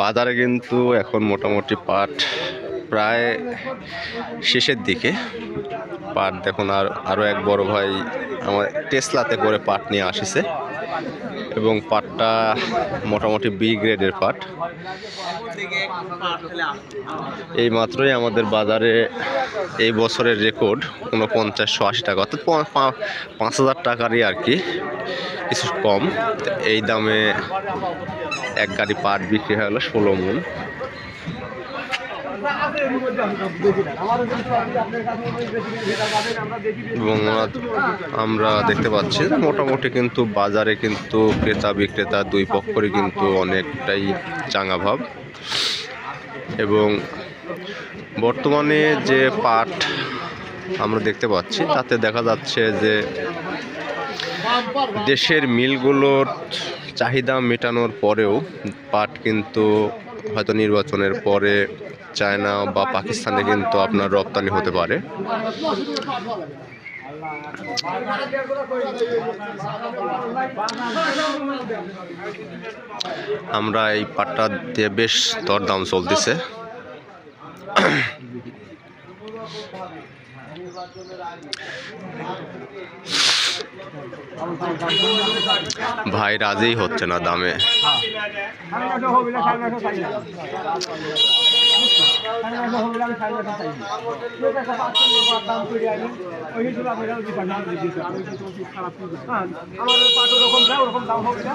বাজারে কিন্তু এখন মোটামুটি পাট প্রায় শেষের দিকে। পাট দেখুন আর আরও এক বড় ভাই আমার টেসলাতে করে পাট নিয়ে আসিছে। এবং পাটটা মোটামুটি বি গ্রেডের পাট। এই মাত্রই আমাদের বাজারে এই বছরের রেকর্ড উনপঞ্চাশশো আশি টাকা, অর্থাৎ পাঁচ হাজার টাকারই আর কি। কিছু কম। এই দামে এক গাড়ি পাট বিক্রি হয়ে গেলো ষোলো মন। এবং আমরা দেখতে পাচ্ছি যে মোটামুটি কিন্তু বাজারে কিন্তু ক্রেতা বিক্রেতা দুই পক্ষরই কিন্তু অনেকটাই চাঙা ভাব। এবং বর্তমানে যে পাট আমরা দেখতে পাচ্ছি, তাতে দেখা যাচ্ছে যে দেশের মিলগুলোর চাহিদা মেটানোর পরেও পাট কিন্তু হয়তো নির্বাচনের পরে চায়না বা পাকিস্তানে কিন্তু আপনার রপ্তানি হতে পারে। আমরা এই পাটটা দিয়ে বেশ দরদাম চলতেছে। ভাই রাজি হচ্ছে না দামে। ওরকম দেয় ওরকম দাম হবে না।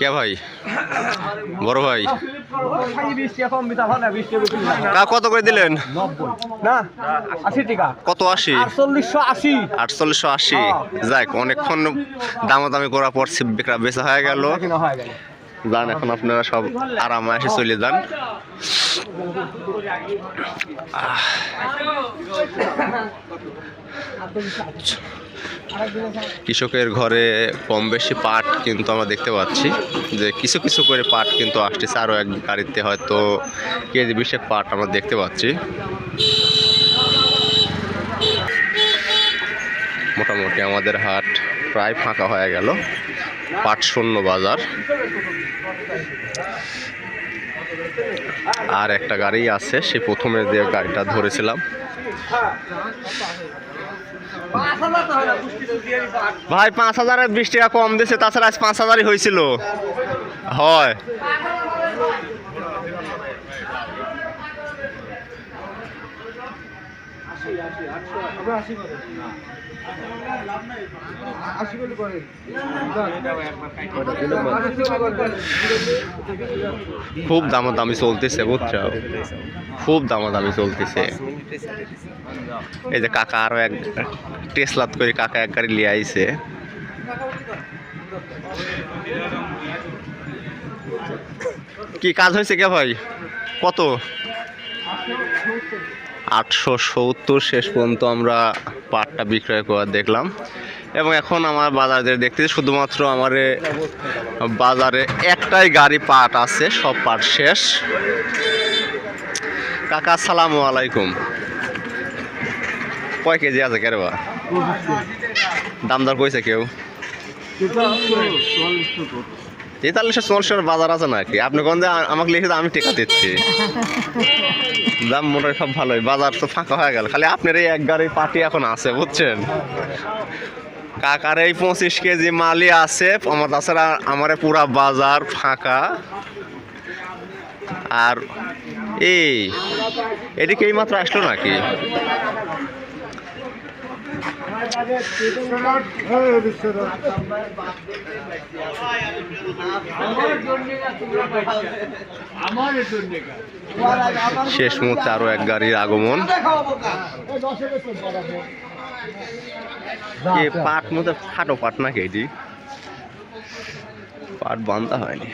কে ভাই? বড় ভাই? কা কত করে দিলেন? না আশি টাকা। কত আশি? আটচল্লিশশো আশি। আটচল্লিশশো আশি। যাক অনেকক্ষণ দামাদামি দামি করা পড়ছে বেকরা বেচা হয়ে হয়ে গেল। যান, এখন আপনারা সব আরামে এসে চলে যান। কৃষকের ঘরে কম বেশি পাট কিন্তু আমরা দেখতে পাচ্ছি যে কিছু কিছু করে পাট কিন্তু আসতেছে। আরও এক গাড়িতে হয়তো কেজি বিশেক পাট আমরা দেখতে পাচ্ছি। মোটামুটি আমাদের হাট প্রায় ফাঁকা হয়ে গেল। পাট শূন্য বাজার। আর একটা গাড়ি আছে, সে প্রথমে যে গাড়িটা ধরেছিলাম। ভাই, পাঁচ হাজারের বিশ টাকা কম দিয়েছে তাছাড়া আজ পাঁচ হাজারই হয়েছিল। হয়। খুব দামাদামি চলতেছে, বুঝছ? খুব দামাদামি চলতেছে। এই যে কাকা আরও এক টেসলাত করে কাকা এক গাড়ি লিয়ে আইছে। কি কাজ হয়েছে কে ভাই? কত? আটশো সত্তর শেষ পর্যন্ত আমরা পাটটা বিক্রয় করা দেখলাম। এবং এখন আমার বাজারে দেখতে শুধুমাত্র আমার বাজারে একটাই গাড়ি পাট আছে, সব পাট শেষ। কাকা, আসসালামু আলাইকুম। কয় কেজি আছে কেরবা? দাম দর কইছে কেউ? তেতাল্লিশশো চল্লিশের বাজার আছে নাকি? আপনি কোন যে আমাকে লিখে আমি টেকা দিচ্ছি। দাম মোটামুটি সব ভালোই, বাজার তো ফাঁকা হয়ে গেল। খালি আপনার এই এক গাড়ি পার্টি এখন আছে, বুঝছেন? কাকার এই পঁচিশ কেজি মালই আছে, আমার তাছাড়া আমার পুরা বাজার ফাঁকা। আর এই এদিকে এই মাত্র আসলো নাকি? শেষ মুহূর্তে আরও এক গাড়ির আগমন। পাট মধ্যে ফাটো পাট না এটি পাট বান্ধা হয়নি।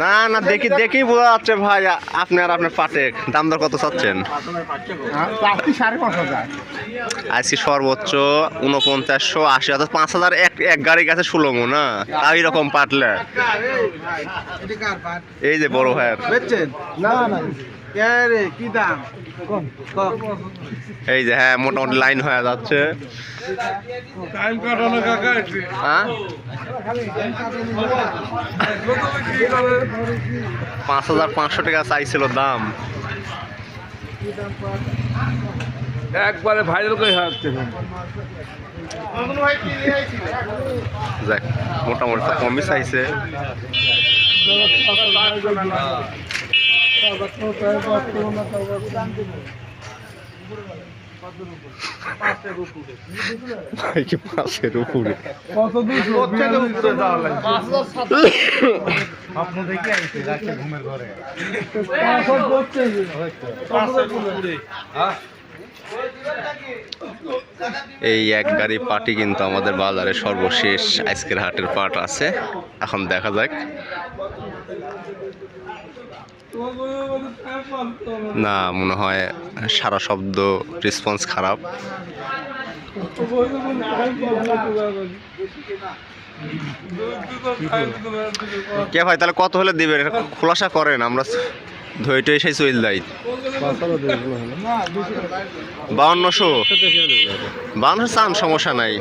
না না দেখি দেখি বোঝা যাচ্ছে ভাই আপনি আর আপনার পাটে দাম দর কত চাচ্ছেন? আজকে সর্বোচ্চ উনপঞ্চাশশো আশি হাজার পাঁচ হাজার এক এক গাড়ি গেছে ষোলোমো না? তাও এরকম পাটলে। এই যে বড় ভাইয়ের। না না। এই যে হ্যাঁ মোটামুটি লাইন হয়ে যাচ্ছে। টাইম কাটানো কাকা হ্যাঁ? পাঁচ হাজার পাঁচশো টাকা চাইছিল দাম। একবারে ভাইরাল করে যাক মোটামুটি কমই চাইছে। এই এক গাড়ি পাটি কিন্তু আমাদের বাজারে সর্বশেষ আজকের হাটের পাট আছে। এখন দেখা যাক। না, মনে হয় সারা শব্দ রেসপন্স খারাপ। কে ভাই, তাহলে কত হলে দিবেন? খোলাসা করেন, আমরা ধৈর্য সেই চল যাই বাউন্নশো। বাউন্নশো চান, সমস্যা নাই।